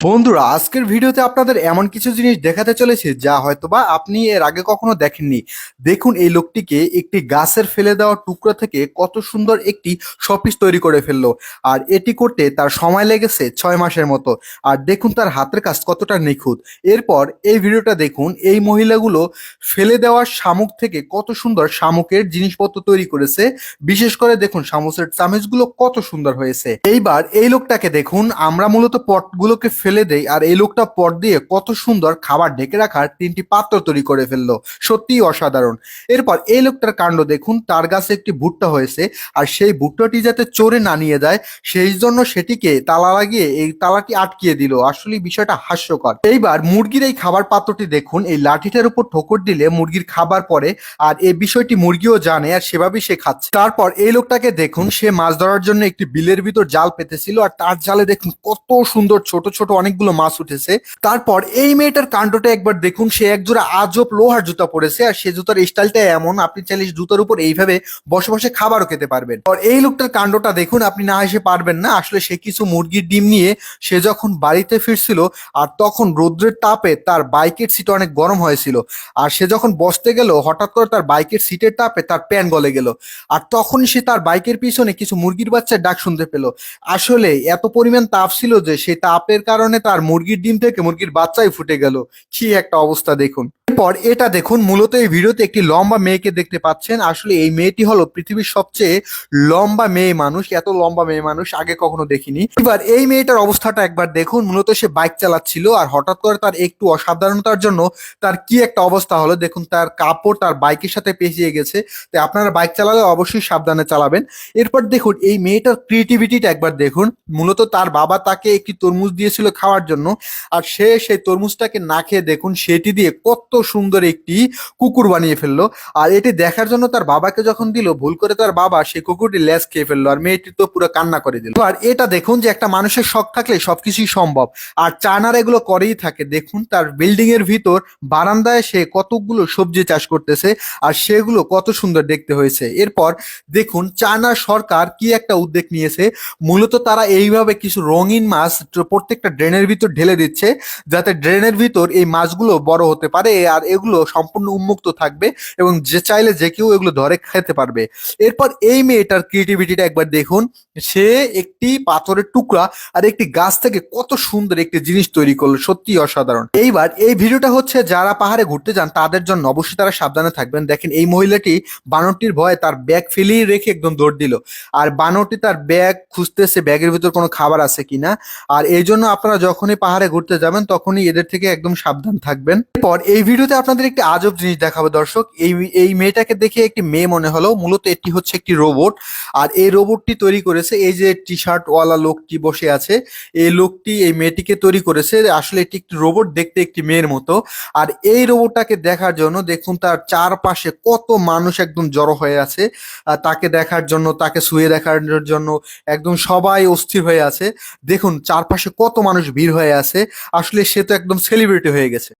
বন্ধুরা, আজকের ভিডিওতে আপনাদের এমন কিছু জিনিস দেখাতে চলেছে যা হয়তোবা আপনি এর আগে কখনো দেখেননি। দেখুন এই লোকটিকে একটি গাছের ফেলে দেওয়া টুকরো থেকে কত সুন্দর একটি শপিস তৈরি করে ফেলল। আর এটি করতে তার সময় লেগেছে ছয় মাসের মতো। আর দেখুন তার হাতের কাজ কতটা নিখুঁত। এরপর এই ভিডিওটা দেখুন এই মহিলাগুলো ফেলে দেওয়া শামুক থেকে কত সুন্দর শামুকের জিনিসপত্র তৈরি করেছে। বিশেষ করে দেখুন শামুকের চামচগুলো কত সুন্দর হয়েছে। এইবার এই লোকটাকে দেখুন, আমরা মূলত পটগুলোকে ফেলে দেই আর এই লোকটা পট দিয়ে কত সুন্দর খাবার ঢেকে রাখার তিনটি পাত্র তৈরি করে ফেলল। সত্যিই অসাধারণ। এরপর এই লোকটার কাণ্ড দেখুন, তার গাছে একটি ভুট্টা হয়েছে আর সেই ভুট্টাটি যাতে চোরে না নিয়ে যায়, সেই জন্য সেটিকে তালা লাগিয়ে এই তালাটি আটকিয়ে দিল। আসলে বিষয়টা হাস্যকর। এইবার মুরগির এই খাবার পাত্রটি দেখুন, এই লাঠিটার উপর ঠোকর দিলে মুরগির খাবার পরে আর এই বিষয়টি মুরগিও জানে আর সেভাবেই সে খাচ্ছে। তারপর এই লোকটাকে দেখুন, সে মাছ ধরার জন্য একটি বিলের ভিতর জাল পেতেছিল আর তার জালে দেখুন কত সুন্দর ছোট ছোট অনেকগুলো মাছ উঠেছে। তারপর এই মেয়েটার কাণ্ডটা একবার দেখুন, সে একজোড়া আজব লোহার জুতা পরেছে আর সে জুতার স্টাইলটা এমন, আপনি চাইলে জুতার উপর এইভাবে বসে বসে খাবারও খেতে পারবেন। আর এই লোকটার কাণ্ডটা দেখুন, আপনি না এসে পারবেন না। আসলে সে কিছু মুরগির ডিম নিয়ে সে যখন বাড়িতে ফিরছিল আর তখন রৌদ্রের তাপে তার বাইকের সিট অনেক গরম হয়েছিল। আর সে যখন বসতে গেল, হঠাৎ করে তার বাইকের সিটের তাপে তার প্যান গলে গেল। আর তখন সে তার বাইকের পিছনে কিছু মুরগির বাচ্চার ডাক শুনতে পেল। আসলে এত পরিমাণ তাপ ছিল যে সেই তাপের কারণে তার মুরগির ডিম থেকে মুরগির বাচ্চাই ফুটে গেল। কি একটা অবস্থা দেখুন। এরপর এটা দেখুন, মূলত এই ভিডিওতে একটি লম্বা মেয়েকে দেখতে পাচ্ছেন। আসলে এই মেয়েটি হলো পৃথিবীর সবচেয়ে লম্বা মেয়ে মানুষ, এত লম্বা মেয়ে মানুষ আগে কখনো দেখিনি। এবার এই মেয়েটার অবস্থাটা একবার দেখুন, মূলত সে বাইক চালাচ্ছিল আর হঠাৎ করে তার একটু অসাধারণতার জন্য তার কি একটা অবস্থা হলো দেখুন, তার কাপড় তার বাইকের সাথে পেঁচিয়ে গেছে। তো আপনারা বাইক চালালে অবশ্যই সাবধানে চালাবেন। এরপর দেখুন, এই মেয়েটার ক্রিয়েটিভিটিটা একবার দেখুন। মূলত তার বাবা তাকে একটি তরমুজ দিয়েছিল খাওয়ার জন্য। আর সে সেই তরমুজটাকে না খেয়ে দেখুন, সেটি দিয়ে কত সুন্দর একটি কুকুর বানিয়ে ফেলল। আর এটি দেখার জন্য তার বাবাকে যখন দিল, ভুল করে তার বাবা সেই কুকুরটি ল্যাস খেয়ে ফেলল আর মেয়েটি তো পুরো কান্না করে দিল। আর এটা দেখুন যে একটা মানুষের শখ থাকলে সবকিছুই সম্ভব। আর চায়নার এগুলো করেই থাকে। দেখুন তার বিল্ডিং এর ভিতর বারান্দায় সে কতগুলো সবজি চাষ করতেছে আর সেগুলো কত সুন্দর দেখতে হয়েছে। এরপর দেখুন চায়না সরকার কি একটা উদ্যোগ নিয়েছে। মূলত তারা এইভাবে কিছু রঙিন মাছ, প্রত্যেকটা ড্রেনের ভিতর ঢেলে দিচ্ছে যাতে ড্রেনের ভিতর এই মাছগুলো বড় হতে পারে আর এগুলো সম্পূর্ণ উন্মুক্ত থাকবে এবং যে চাইলে যে কেউ এগুলো ধরে খেতে পারবে। এরপর এই মেয়েটার ক্রিয়েটিভিটিটা একবার দেখুন। সে একটি পাথরের টুকরা আর একটি গাছ থেকে কত সুন্দর একটি জিনিস তৈরি করল সত্যি অসাধারণ। এইবার এই ভিডিওটা হচ্ছে যারা পাহাড়ে ঘুরতে যান, তাদের জন্য অবশ্যই তারা সাবধানে থাকবেন। দেখেন এই মহিলাটি বানরটির ভয়ে তার ব্যাগ ফেলিয়ে রেখে একদম দৌড় দিল। আর বানরটি তার ব্যাগ খুঁজতেছে ব্যাগের ভিতর কোনো খাবার আছে কিনা। আর এই জন্য আপনারা যখনই পাহাড়ে ঘুরতে যাবেন, তখনই এদের থেকে একদম সাবধান থাকবেন। এরপর এই ভিডিওতে আপনাদের একটি আজব জিনিস দেখাবো দর্শক। এই এই মেয়েটাকে দেখে একটি মেয়ে মনে হলো, মূলত এটি হচ্ছে একটি রোবট। আর এই রোবটটি তৈরি করেছে, এই যে টি শার্ট ওয়ালা লোকটি বসে আছে, এই লোকটি এই মেয়েটিকে তৈরি করেছে, আসলে এটি একটি রোবট, দেখতে একটি মেয়ের মতো। আর এই রোবটটাকে দেখার জন্য দেখুন, তার চারপাশে কত মানুষ একদম জড়ো হয়ে আছে। তাকে দেখার জন্য, তাকে শুয়ে দেখার জন্য একদম সবাই অস্থির হয়ে আছে। দেখুন, চারপাশে কত মানুষ ভিড় হয়ে আছে আসলে সে তো একদম সেলিব্রিটি হয়ে গেছে।